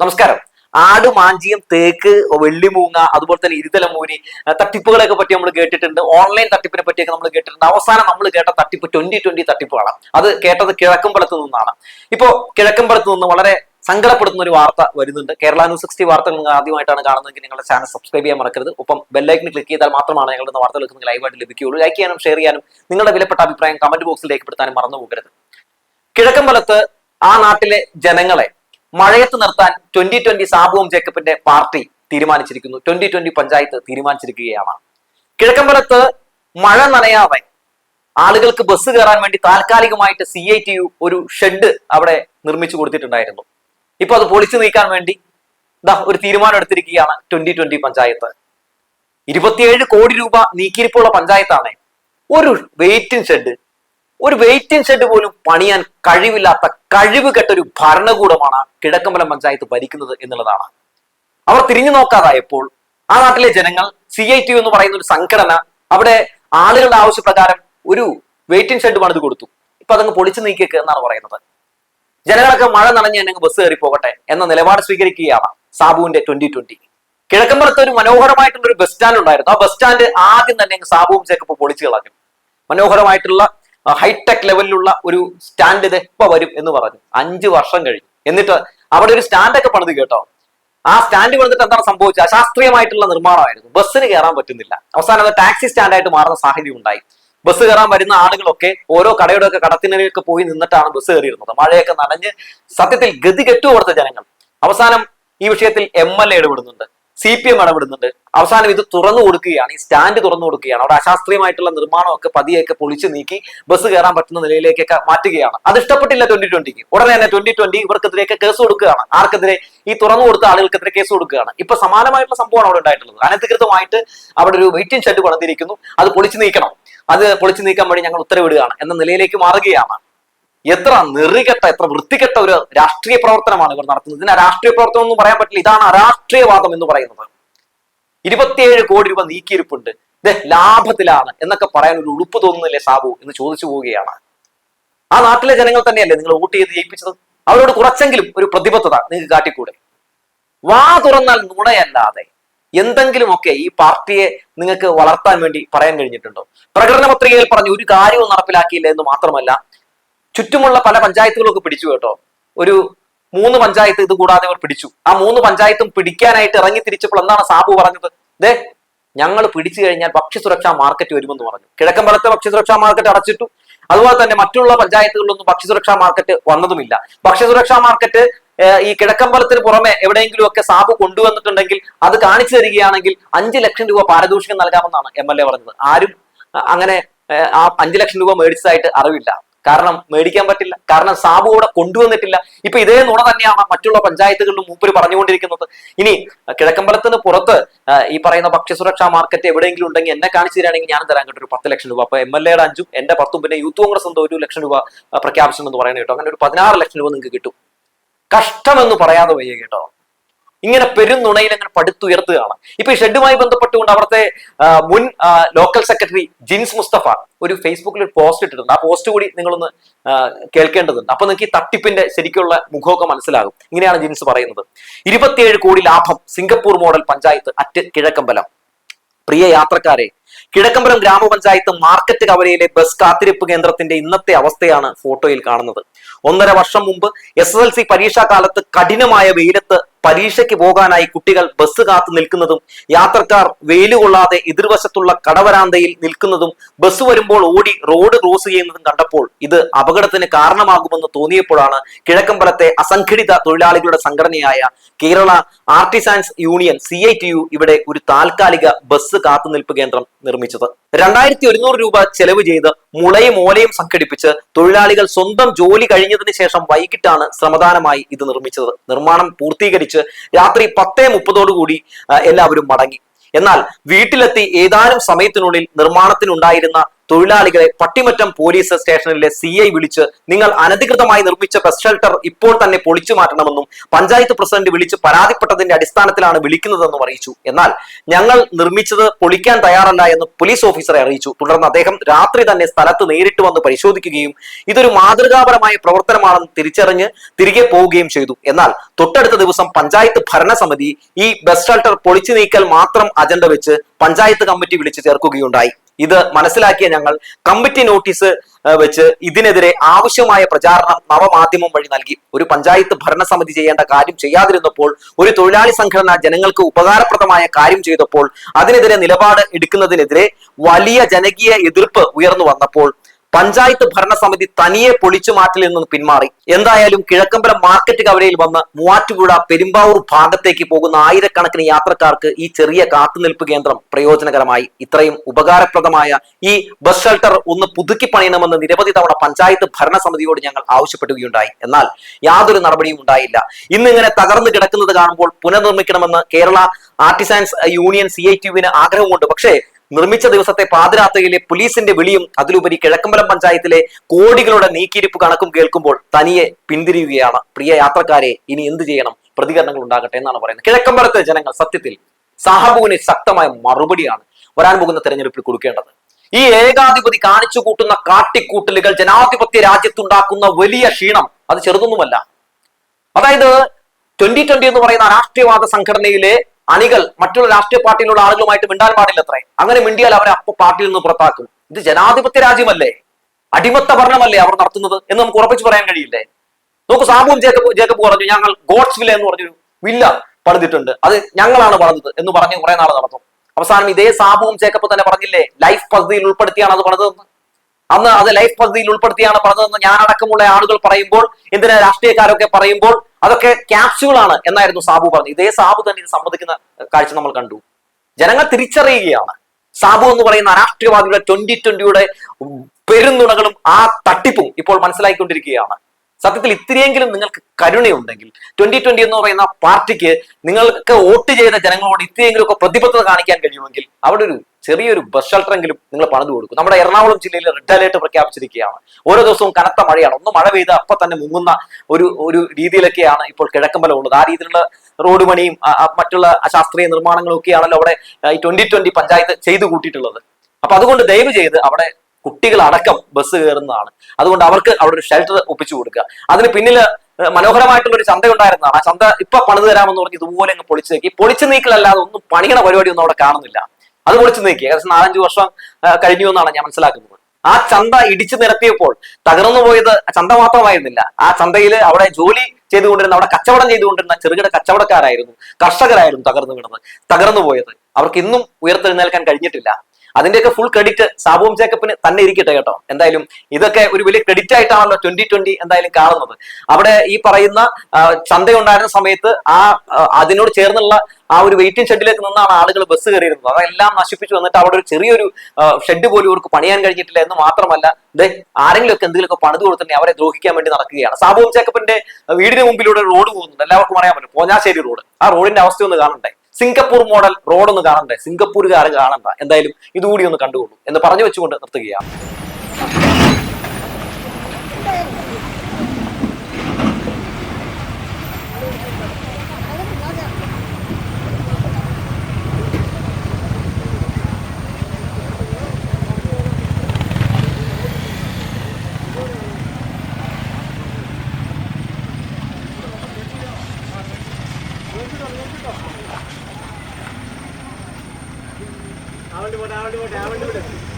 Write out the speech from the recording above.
നമസ്കാരം. ആട് മാഞ്ചിയം തേക്ക് വെള്ളിമൂങ്ങ അതുപോലെ തന്നെ ഇരുതലമൂരി മൂരി തട്ടിപ്പുകളെയൊക്കെ പറ്റി നമ്മൾ കേട്ടിട്ടുണ്ട്. ഓൺലൈൻ തട്ടിപ്പിനെ പറ്റിയൊക്കെ നമ്മൾ കേട്ടിട്ടുണ്ട്. അവസാനം നമ്മൾ കേട്ട തട്ടിപ്പ് ട്വന്റി ട്വന്റി തട്ടിപ്പുകളാണ്. അത് കേട്ടത് കിഴക്കമ്പലത്ത് നിന്നാണ്. ഇപ്പോ കിഴക്കമ്പലത്ത് നിന്ന് വളരെ സങ്കടപ്പെടുത്തുന്ന ഒരു വാർത്ത വരുന്നുണ്ട്. കേരള ന്യൂസ് സിക്സ്റ്റി വാർത്തകൾ നിങ്ങൾ ആദ്യമായിട്ടാണ് കാണുന്നതെങ്കിൽ നിങ്ങളുടെ ചാനൽ സബ്സ്ക്രൈബ് ചെയ്യാൻ മറക്കരുത്. ഒപ്പം ബെല്ലൈക്കിന് ക്ലിക്ക് ചെയ്താൽ മാത്രമാണ് ഞങ്ങളുടെ വാർത്തകൾ നിങ്ങൾക്ക് ലൈവായിട്ട് ലഭിക്കുകയുള്ളൂ. ലൈക്ക് ചെയ്യാനും ഷെയർ ചെയ്യാനും നിങ്ങളുടെ വിലപ്പെട്ട അഭിപ്രായം കമന്റ് ബോക്സിൽ രേഖപ്പെടുത്താനും മറന്നു പോകരുത്. കിഴക്കമ്പലത്ത് ആ നാട്ടിലെ ജനങ്ങളെ മഴയത്ത് നിർത്താൻ ട്വന്റി ട്വന്റി സാബുവും ജേക്കബിന്റെ പാർട്ടി തീരുമാനിച്ചിരിക്കുന്നു. ട്വന്റി ട്വന്റി പഞ്ചായത്ത് തീരുമാനിച്ചിരിക്കുകയാണ്. കിഴക്കമ്പലത്ത് മഴ നനയാതെ ആളുകൾക്ക് ബസ് കയറാൻ വേണ്ടി താൽക്കാലികമായിട്ട് സി ഐ ടി യു ഒരു ഷെഡ് അവിടെ നിർമ്മിച്ചു കൊടുത്തിട്ടുണ്ടായിരുന്നു. ഇപ്പൊ അത് പൊളിച്ചു നീക്കാൻ വേണ്ടി ദാ ഒരു തീരുമാനം എടുത്തിരിക്കുകയാണ് ട്വന്റി ട്വന്റി പഞ്ചായത്ത്. ഇരുപത്തിയേഴ് കോടി രൂപ നീക്കിയിരിപ്പുള്ള പഞ്ചായത്താണ് ഒരു വെയിറ്റിംഗ് ഷെഡ് ഒരു വെയിറ്റിംഗ് ഷെഡ് പോലും പണിയാൻ കഴിവില്ലാത്ത കഴിവ് കെട്ടൊരു ഭരണകൂടമാണ് കിഴക്കമ്പലം പഞ്ചായത്ത് ഭരിക്കുന്നത് എന്നുള്ളതാണ്. അവർ തിരിഞ്ഞു നോക്കാതായപ്പോൾ ആ നാട്ടിലെ ജനങ്ങൾ സി ഐ ടി എന്ന് പറയുന്ന ഒരു സംഘടന അവിടെ ആളുകളുടെ ആവശ്യപ്രകാരം ഒരു വെയിറ്റിംഗ് ഷെഡ് പണിത് കൊടുത്തു. ഇപ്പൊ അതങ്ങ് പൊളിച്ചു നീക്കിയേക്ക് എന്നാണ് പറയുന്നത്. ജനങ്ങളൊക്കെ മഴ നനഞ്ഞ് തന്നെ ബസ് കയറി പോകട്ടെ എന്ന നിലപാട് സ്വീകരിക്കുകയാണ് സാബുവിന്റെ ട്വന്റി ട്വന്റി കിഴക്കമ്പലത്ത് ഒരു മനോഹരമായിട്ടുള്ള ഒരു ബസ് സ്റ്റാൻഡ് ഉണ്ടായിരുന്നു. ആ ബസ് സ്റ്റാൻഡ് ആദ്യം തന്നെ സാബുവും ചേക്കപ്പ് പൊളിച്ചു കളഞ്ഞു. മനോഹരമായിട്ടുള്ള ഹൈടെക് ലെവലിലുള്ള ഒരു സ്റ്റാൻഡ് ഇത് എപ്പോ വരും എന്ന് പറഞ്ഞു. അഞ്ചു വർഷം കഴിഞ്ഞു. എന്നിട്ട് അവിടെ ഒരു സ്റ്റാൻഡൊക്കെ പണിത് കേട്ടോ. ആ സ്റ്റാൻഡ് പണിതിട്ട് എന്താണ് സംഭവിച്ചത്? അശാസ്ത്രീയമായിട്ടുള്ള നിർമ്മാണമായിരുന്നു. ബസ്സിന് കയറാൻ പറ്റുന്നില്ല. അവസാനം അത് ടാക്സി സ്റ്റാൻഡായിട്ട് മാറുന്ന സാഹചര്യം ഉണ്ടായി. ബസ് കയറാൻ വരുന്ന ആളുകളൊക്കെ ഓരോ കടയുടെ ഒക്കെ കടത്തിനൊക്കെ പോയി നിന്നിട്ടാണ് ബസ് കയറിയിരുന്നത്. മഴയൊക്കെ നനഞ്ഞ് സത്യത്തിൽ ഗതി കെട്ടുകൊടുത്ത ജനങ്ങൾ. അവസാനം ഈ വിഷയത്തിൽ എം എൽ എ ഇടപെടുന്നുണ്ട്. സി പി എം ഇടപെടുന്നുണ്ട്. അവസാനം ഇത് തുറന്നു കൊടുക്കുകയാണ്. ഈ സ്റ്റാൻഡ് തുറന്നു കൊടുക്കുകയാണ്. അവിടെ അശാസ്ത്രീയമായിട്ടുള്ള നിർമ്മാണമൊക്കെ പതിയൊക്കെ പൊളിച്ചു നീക്കി ബസ് കയറാൻ പറ്റുന്ന നിലയിലേക്കൊക്കെ മാറ്റുകയാണ്. അത് ഇഷ്ടപ്പെട്ടില്ല ട്വന്റി ട്വന്റിക്ക്. ഉടനെ തന്നെ ട്വന്റി ട്വന്റി ഇവർക്കെതിരെയൊക്കെ കേസ് കൊടുക്കുകയാണ്. ആർക്കെതിരെ? ഈ തുറന്നു കൊടുത്ത ആളുകൾക്കെതിരെ കേസ് കൊടുക്കുകയാണ്. ഇപ്പൊ സമാനമായിട്ടുള്ള സംഭവമാണ് അവിടെ ഉണ്ടായിട്ടുള്ളത്. അനധികൃതമായിട്ട് അവിടെ ഒരു വെയിറ്റിംഗ് ഷെഡ് പണിതിരിക്കുന്നു. അത് പൊളിച്ചു നീക്കണം. അത് പൊളിച്ചു നീക്കാൻ വേണ്ടി ഞങ്ങൾ ഉത്തരവിടുകയാണ്. എന്ന നിലയിലേക്ക് മാറുകയാണ്. എത്ര നെറികെട്ട എത്ര വൃത്തികെട്ട ഒരു രാഷ്ട്രീയ പ്രവർത്തനമാണ് ഇവർ നടത്തുന്നത്. ഇതിനെ രാഷ്ട്രീയ പ്രവർത്തനം ഒന്നും പറയാൻ പറ്റില്ല. ഇതാണ് അരാഷ്ട്രീയവാദം എന്ന് പറയുന്നത്. ഇരുപത്തിയേഴ് കോടി രൂപ നീക്കിയിരിപ്പുണ്ട്. ഇത് ലാഭത്തിലാണ് എന്നൊക്കെ പറയാൻ ഒരു ഉളുപ്പ് തോന്നുന്നില്ലേ സാബു എന്ന് ചോദിച്ചു പോവുകയാണ്. ആ നാട്ടിലെ ജനങ്ങൾ തന്നെയല്ലേ നിങ്ങൾ വോട്ട് ചെയ്ത് ജയിപ്പിച്ചത്? അവരോട് കുറച്ചെങ്കിലും ഒരു പ്രതിബദ്ധത നിങ്ങൾക്ക് കാട്ടിക്കൂടെ? വാ തുറന്നാൽ നുണയല്ലാതെ എന്തെങ്കിലുമൊക്കെ ഈ പാർട്ടിയെ നിങ്ങൾക്ക് വളർത്താൻ വേണ്ടി പറയാൻ കഴിഞ്ഞിട്ടുണ്ടോ? പ്രകടന പത്രികയിൽ പറഞ്ഞു ഒരു കാര്യവും നടപ്പിലാക്കിയില്ല എന്ന് മാത്രമല്ല ചുറ്റുമുള്ള പല പഞ്ചായത്തുകളൊക്കെ പിടിച്ചു കേട്ടോ. ഒരു മൂന്ന് പഞ്ചായത്ത് ഇത് കൂടാതെ അവർ പിടിച്ചു. ആ മൂന്ന് പഞ്ചായത്തും പിടിക്കാനായിട്ട് ഇറങ്ങി തിരിച്ചപ്പോൾ എന്താണ് സാബു പറഞ്ഞത്? ദേ ഞങ്ങൾ പിടിച്ചു കഴിഞ്ഞാൽ ഭക്ഷ്യസുരക്ഷാ മാർക്കറ്റ് വരുമെന്ന് പറഞ്ഞു. കിഴക്കൻ കിഴക്കമ്പലത്തെ ഭക്ഷ്യസുരക്ഷാ മാർക്കറ്റ് അടച്ചിട്ടു. അതുപോലെ തന്നെ മറ്റുള്ള പഞ്ചായത്തുകളിലൊന്നും ഭക്ഷ്യസുരക്ഷാ മാർക്കറ്റ് വന്നതുമില്ല. ഭക്ഷ്യസുരക്ഷാ മാർക്കറ്റ് ഈ കിഴക്കമ്പലത്തിന് പുറമെ എവിടെയെങ്കിലും ഒക്കെ സാബു കൊണ്ടുവന്നിട്ടുണ്ടെങ്കിൽ അത് കാണിച്ചു തരികയാണെങ്കിൽ അഞ്ച് ലക്ഷം രൂപ പാരിതോഷികം നൽകാമെന്നാണ് എം എൽ എ പറഞ്ഞത്. ആരും അങ്ങനെ ആ അഞ്ച് ലക്ഷം രൂപ മേടിച്ചതായിട്ട് അറിവില്ല. കാരണം മേടിക്കാൻ പറ്റില്ല. കാരണം സാബു അവിടെ കൊണ്ടുവന്നിട്ടില്ല. ഇപ്പൊ ഇതേ നുണ തന്നെയാണ് മറ്റുള്ള പഞ്ചായത്തുകളിലും മൂപ്പര് പറഞ്ഞുകൊണ്ടിരിക്കുന്നത്. ഇനി കിഴക്കമ്പലത്തിന് പുറത്ത് ഈ പറയുന്ന ഭക്ഷ്യസുരക്ഷാ മാർക്കറ്റ് എവിടെയെങ്കിലും ഉണ്ടെങ്കിൽ എന്നെ കാണിച്ചു തരാണെങ്കിൽ ഞാൻ തരാൻ കേട്ടോ. ഒരു പത്ത് ലക്ഷം രൂപ. അപ്പൊ എം എൽ എയുടെ അഞ്ചും എന്റെ പത്തും പിന്നെ യൂത്ത് കോൺഗ്രസ് എന്തോ ഒരു ലക്ഷം രൂപ പ്രഖ്യാപിച്ചു എന്ന് പറയുന്നത് കേട്ടോ. അങ്ങനെ ഒരു പതിനാറ് ലക്ഷം രൂപ നിങ്ങൾക്ക് കിട്ടും. കഷ്ടമെന്ന് പറയാതെ വയ്യ കേട്ടോ. ഇങ്ങനെ പെരുന്നുണയിൽ അങ്ങനെ പടുത്തുയർത്തുകയാണ്. ഇപ്പൊ ഈ ഷെഡുമായി ബന്ധപ്പെട്ടുകൊണ്ട് അവിടുത്തെ മുൻ ലോക്കൽ സെക്രട്ടറി ജിൻസ് മുസ്തഫ ഒരു ഫേസ്ബുക്കിൽ ഒരു പോസ്റ്റ് ഇട്ടിട്ടുണ്ട്. ആ പോസ്റ്റ് കൂടി നിങ്ങളൊന്ന് കേൾക്കേണ്ടതുണ്ട്. അപ്പൊ നിങ്ങൾക്ക് ഈ തട്ടിപ്പിന്റെ ശരിക്കുള്ള മുഖമൊക്കെ മനസ്സിലാകും. ഇങ്ങനെയാണ് ജിൻസ് പറയുന്നത്. ഇരുപത്തിയേഴ് കോടി ലാഭം Singapore model panchayat at Kizhakkambalam. പ്രിയ യാത്രക്കാരെ കിഴക്കമ്പലം ഗ്രാമപഞ്ചായത്ത് മാർക്കറ്റ് കവലയിലെ ബസ് കാത്തിരിപ്പ് കേന്ദ്രത്തിന്റെ ഇന്നത്തെ അവസ്ഥയാണ് ഫോട്ടോയിൽ കാണുന്നത്. ഒന്നര വർഷം മുമ്പ് എസ് എസ് എൽ സി പരീക്ഷാ കാലത്ത് കഠിനമായ വെയിലത്ത് പരീക്ഷയ്ക്ക് പോകാനായി കുട്ടികൾ ബസ് കാത്തു നിൽക്കുന്നതും യാത്രക്കാർ വെയിലുകൊള്ളാതെ എതിർവശത്തുള്ള കടവരാന്തയിൽ നിൽക്കുന്നതും ബസ് വരുമ്പോൾ ഓടി റോഡ് ക്രോസ് ചെയ്യുന്നതും കണ്ടപ്പോൾ ഇത് അപകടത്തിന് കാരണമാകുമെന്ന് തോന്നിയപ്പോഴാണ് കിഴക്കമ്പലത്തെ അസംഘടിത തൊഴിലാളികളുടെ സംഘടനയായ കേരള ആർട്ടിസാൻസ് യൂണിയൻ സി ഇവിടെ ഒരു താൽക്കാലിക ബസ് കാത്തുനിൽപ്പ് കേന്ദ്രം നിർമ്മിച്ചത്. രണ്ടായിരത്തി ഒരുന്നൂറ് രൂപ ചെലവ് ചെയ്ത് മുളയും ഓലയും സംഘടിപ്പിച്ച് തൊഴിലാളികൾ സ്വന്തം ജോലി കഴിഞ്ഞതിന് ശേഷം വൈകിട്ടാണ് ശ്രമദാനമായി ഇത് നിർമ്മിച്ചത്. നിർമ്മാണം പൂർത്തീകരിച്ച് രാത്രി പത്തേ മുപ്പതോടുകൂടി എല്ലാവരും മടങ്ങി. എന്നാൽ വീട്ടിലെത്തി ഏതാനും സമയത്തിനുള്ളിൽ നിർമ്മാണത്തിനുണ്ടായിരുന്ന തൊഴിലാളികളെ പട്ടിമറ്റം പോലീസ് സ്റ്റേഷനിലെ സി ഐ വിളിച്ച് നിങ്ങൾ അനധികൃതമായി നിർമ്മിച്ച ബസ് ഷെൽട്ടർ ഇപ്പോൾ തന്നെ പൊളിച്ചു മാറ്റണമെന്നും പഞ്ചായത്ത് പ്രസിഡന്റ് വിളിച്ച് പരാതിപ്പെട്ടതിന്റെ അടിസ്ഥാനത്തിലാണ് വിളിക്കുന്നതെന്നും അറിയിച്ചു. എന്നാൽ ഞങ്ങൾ നിർമ്മിച്ചത് പൊളിക്കാൻ തയ്യാറല്ല എന്ന് പോലീസ് ഓഫീസറെ അറിയിച്ചു. തുടർന്ന് അദ്ദേഹം രാത്രി തന്നെ സ്ഥലത്ത് നേരിട്ട് വന്ന് പരിശോധിക്കുകയും ഇതൊരു മാതൃകാപരമായ പ്രവർത്തനമാണെന്ന് തിരിച്ചറിഞ്ഞ് തിരികെ പോവുകയും ചെയ്തു. എന്നാൽ തൊട്ടടുത്ത ദിവസം പഞ്ചായത്ത് ഭരണസമിതി ഈ ബസ് ഷെൽട്ടർ പൊളിച്ചു നീക്കൽ മാത്രം അജണ്ട വെച്ച് പഞ്ചായത്ത് കമ്മിറ്റി വിളിച്ചു ചേർക്കുകയുണ്ടായി. ഇത് മനസ്സിലാക്കിയ ഞങ്ങൾ കമ്മിറ്റി നോട്ടീസ് വെച്ച് ഇതിനെതിരെ ആവശ്യമായ പ്രചാരണം നവമാധ്യമം വഴി നൽകി. ഒരു പഞ്ചായത്ത് ഭരണസമിതി ചെയ്യേണ്ട കാര്യം ചെയ്യാതിരുന്നപ്പോൾ ഒരു തൊഴിലാളി സംഘടന ജനങ്ങൾക്ക് ഉപകാരപ്രദമായ കാര്യം ചെയ്തപ്പോൾ അതിനെതിരെ നിലപാട് എടുക്കുന്നതിനെതിരെ വലിയ ജനകീയ എതിർപ്പ് ഉയർന്നു വന്നപ്പോൾ പഞ്ചായത്ത് ഭരണസമിതി തനിയെ പൊളിച്ചു മാറ്റിൽ നിന്ന് പിന്മാറി. എന്തായാലും കിഴക്കമ്പലം മാർക്കറ്റ് കവലയിൽ വന്ന് മൂവാറ്റുപുഴ പെരുമ്പാവൂർ ഭാഗത്തേക്ക് പോകുന്ന ആയിരക്കണക്കിന് യാത്രക്കാർക്ക് ഈ ചെറിയ കാത്തുനിൽപ്പ് കേന്ദ്രം പ്രയോജനകരമായി. ഇത്രയും ഉപകാരപ്രദമായ ഈ ബസ് ഷെൽട്ടർ ഒന്ന് പുതുക്കി പണിയണമെന്ന് നിരവധി തവണ പഞ്ചായത്ത് ഭരണസമിതിയോട് ഞങ്ങൾ ആവശ്യപ്പെടുകയുണ്ടായി. എന്നാൽ യാതൊരു നടപടിയും ഉണ്ടായില്ല. ഇന്നിങ്ങനെ തകർന്നു കിടക്കുന്നത് കാണുമ്പോൾ പുനർനിർമ്മിക്കണമെന്ന് Kerala artisans union C I ടിയുവിന് ആഗ്രഹമുണ്ട്. പക്ഷേ നിർമ്മിച്ച ദിവസത്തെ പാതിരാത്രിയിലെ പോലീസിന്റെ വിളിയും അതിലുപരി കിഴക്കമ്പലം പഞ്ചായത്തിലെ കോടികളുടെ നീക്കിയിരിപ്പ് കണക്കും കേൾക്കുമ്പോൾ തനിയെ പിന്തിരിയുകയാണ്. പ്രിയ യാത്രക്കാരെ ഇനി എന്ത് ചെയ്യണം? പ്രതികരണങ്ങൾ ഉണ്ടാകട്ടെ എന്നാണ് പറയുന്നത്. കിഴക്കമ്പലത്തെ ജനങ്ങൾ സത്യത്തിൽ സാഹബുവിന് ശക്തമായ മറുപടിയാണ് വരാൻ പോകുന്ന തെരഞ്ഞെടുപ്പിൽ കൊടുക്കേണ്ടത്. ഈ ഏകാധിപതി കാണിച്ചു കൂട്ടുന്ന കാട്ടിക്കൂട്ടലുകൾ ജനാധിപത്യ രാജ്യത്തുണ്ടാക്കുന്ന വലിയ ക്ഷീണം അത് ചെറുതൊന്നുമല്ല. അതായത് ട്വന്റി ട്വന്റി എന്ന് പറയുന്ന രാഷ്ട്രീയവാദ സംഘടനയിലെ അണികൾ മറ്റുള്ള രാഷ്ട്രീയ പാർട്ടിയിലുള്ള ആളുകളുമായിട്ട് മിണ്ടാൻ പാടില്ല അത്രേ അങ്ങനെ മിണ്ടിയാൽ അവരെ അപ്പൊ പാർട്ടിയിൽ നിന്ന് പുറത്താക്കും. ഇത് ജനാധിപത്യ രാജ്യമല്ലേ? അടിമത്ത ഭരണമല്ലേ അവർ നടത്തുന്നത് എന്ന് നമുക്ക് ഉറപ്പിച്ച് പറയാൻ കഴിയില്ലേ? നോക്കൂ സാബുവും ജേക്കബ് ജേക്കബ് പറഞ്ഞു ഞങ്ങൾ ഗോഡ്സ് വില്ല എന്ന് പറഞ്ഞൊരു വില്ല പണിതിട്ടുണ്ട്. അത് ഞങ്ങളാണ് പണിതത് എന്ന് പറഞ്ഞ് കുറെ നാൾ നടന്നു. അവസാനം ഇതേ സാബുവും ജേക്കബ് തന്നെ പറഞ്ഞില്ലേ ലൈഫ് പദ്ധതിയിൽ ഉൾപ്പെടുത്തിയാണ് അത് പണിതതെന്ന്. അന്ന് അത് ലൈഫ് പദ്ധതിയിൽ ഉൾപ്പെടുത്തിയാണ് പറഞ്ഞതെന്ന് ഞാൻ അടക്കമുള്ള ആളുകൾ പറയുമ്പോൾ എന്തിനാ രാഷ്ട്രീയക്കാരൊക്കെ പറയുമ്പോൾ അതൊക്കെ ക്യാപ്സ്യൂളാണ് എന്നായിരുന്നു സാബു പറഞ്ഞത്. ഇതേ സാബു തന്നെ ഇത് സമ്മതിക്കുന്ന കാഴ്ച നമ്മൾ കണ്ടു. ജനങ്ങൾ തിരിച്ചറിയുകയാണ്. സാബു എന്ന് പറയുന്ന രാഷ്ട്രീയവാദിയുടെ ട്വന്റി ട്വന്റിയുടെ പെരുന്നുണകളും ആ തട്ടിപ്പും ഇപ്പോൾ മനസ്സിലാക്കിക്കൊണ്ടിരിക്കുകയാണ് സത്യത്തിൽ ഇത്തിരിയെങ്കിലും നിങ്ങൾക്ക് കരുണയുണ്ടെങ്കിൽ ട്വന്റി ട്വന്റി എന്ന് പറയുന്ന പാർട്ടിക്ക് നിങ്ങൾക്ക് വോട്ട് ചെയ്ത ജനങ്ങളോട് ഇത്തിരിയെങ്കിലും ഒക്കെ പ്രതിബദ്ധത കാണിക്കാൻ കഴിയുമെങ്കിൽ അവിടെ ഒരു ചെറിയൊരു ബസ് ഷെൽട്ടറെങ്കിലും നിങ്ങൾ പണിത് കൊടുക്കും. നമ്മുടെ എറണാകുളം ജില്ലയിൽ റെഡ് അലേർട്ട് പ്രഖ്യാപിച്ചിരിക്കുകയാണ്. ഓരോ ദിവസവും കനത്ത മഴയാണ്. ഒന്ന് മഴ പെയ്ത് അപ്പൊ തന്നെ മുങ്ങുന്ന ഒരു ഒരു രീതിയിലൊക്കെയാണ് ഇപ്പോൾ കിഴക്കമ്പലം ഉള്ളത്. ആ രീതിയിലുള്ള റോഡ് പണിയും മറ്റുള്ള ശാസ്ത്രീയ നിർമ്മാണങ്ങളും ഒക്കെയാണല്ലോ അവിടെ ഈ ട്വന്റി ട്വന്റി പഞ്ചായത്ത് ചെയ്തു കൂട്ടിയിട്ടുള്ളത്. അപ്പൊ അതുകൊണ്ട് ദയവ് ചെയ്ത് അവിടെ കുട്ടികളടക്കം ബസ് കയറുന്നതാണ്. അതുകൊണ്ട് അവർക്ക് അവിടെ ഒരു ഷെൽട്ടർ ഒപ്പിച്ചു കൊടുക്കുക. അതിന് പിന്നിൽ മനോഹരമായിട്ടുള്ള ഒരു ചന്ത ഉണ്ടായിരുന്നതാണ് ആ ചന്ത ഇപ്പൊ പണിത് തരാമെന്ന് പറഞ്ഞ് ഇതുപോലെ അങ്ങ് പൊളിച്ചു നീക്കി. പൊളിച്ചു നീക്കലല്ലാതെ ഒന്നും പണിയണ പരിപാടി ഒന്നും അവിടെ കാണുന്നില്ല. അത് പൊളിച്ചു നീക്കി. ഏകദേശം നാലഞ്ച് വർഷം കഴിഞ്ഞു എന്നാണ് ഞാൻ മനസ്സിലാക്കുന്നത്. ആ ചന്ത ഇടിച്ചു നിരത്തിയപ്പോൾ തകർന്നു പോയത് ചന്ത മാത്രമായിരുന്നില്ല. ആ ചന്തയിൽ അവിടെ ജോലി ചെയ്തുകൊണ്ടിരുന്ന അവിടെ കച്ചവടം ചെയ്തുകൊണ്ടിരുന്ന ചെറുകിട കച്ചവടക്കാരായിരുന്നു. കർഷകരായിരുന്നു തകർന്നു വീണത്. തകർന്നു പോയത്. അവർക്ക് ഇന്നും ഉയർത്തെഴുന്നേൽക്കാൻ കഴിഞ്ഞിട്ടില്ല. അതിന്റെയൊക്കെ ഫുൾ ക്രെഡിറ്റ് സാബുവും ജേക്കബിന് തന്നെ ഇരിക്കട്ടെ കേട്ടോ. എന്തായാലും ഇതൊക്കെ ഒരു വലിയ ക്രെഡിറ്റ് ആയിട്ടാണല്ലോ ട്വന്റി ട്വന്റി എന്തായാലും കാണുന്നത്. അവിടെ ഈ പറയുന്ന ചന്തയുണ്ടായിരുന്ന സമയത്ത് ആ അതിനോട് ചേർന്നുള്ള ആ ഒരു വെയിറ്റിംഗ് ഷെഡിലേക്ക് നിന്നാണ് ആളുകൾ ബസ് കയറിയിരുന്നത്. അതെല്ലാം നശിപ്പിച്ചു വന്നിട്ട് അവിടെ ഒരു ചെറിയൊരു ഷെഡ് പോലും ഇവർക്ക് പണിയാൻ കഴിഞ്ഞിട്ടില്ല എന്ന് മാത്രമല്ല ദേ ആരെങ്കിലും ഒക്കെ എന്തെങ്കിലുമൊക്കെ പണിത് കൊടുത്തിട്ടുണ്ടെങ്കിൽ അവരെ ദ്രോഹിക്കാൻ വേണ്ടി നടക്കുകയാണ്. സാബുവും ചേക്കപ്പിന്റെ വീടിന് മുമ്പിലൂടെ റോഡ് പോകുന്നുണ്ട്. എല്ലാവർക്കും അറിയാൻ പറ്റും. പോഞ്ഞാശ്ശേരി റോഡ് ആ റോഡിന്റെ അവസ്ഥ ഒന്ന് കാണണ്ടേ? സിംഗപ്പൂർ മോഡൽ റോഡ് ഒന്ന് കാണണ്ടേ? സിംഗപ്പൂരുകാർ കാണണ്ട. എന്തായാലും ഇതുകൂടി ഒന്ന് കണ്ടുകൊള്ളൂ എന്ന് പറഞ്ഞു വെച്ചുകൊണ്ട് നിർത്തുകയാണ്.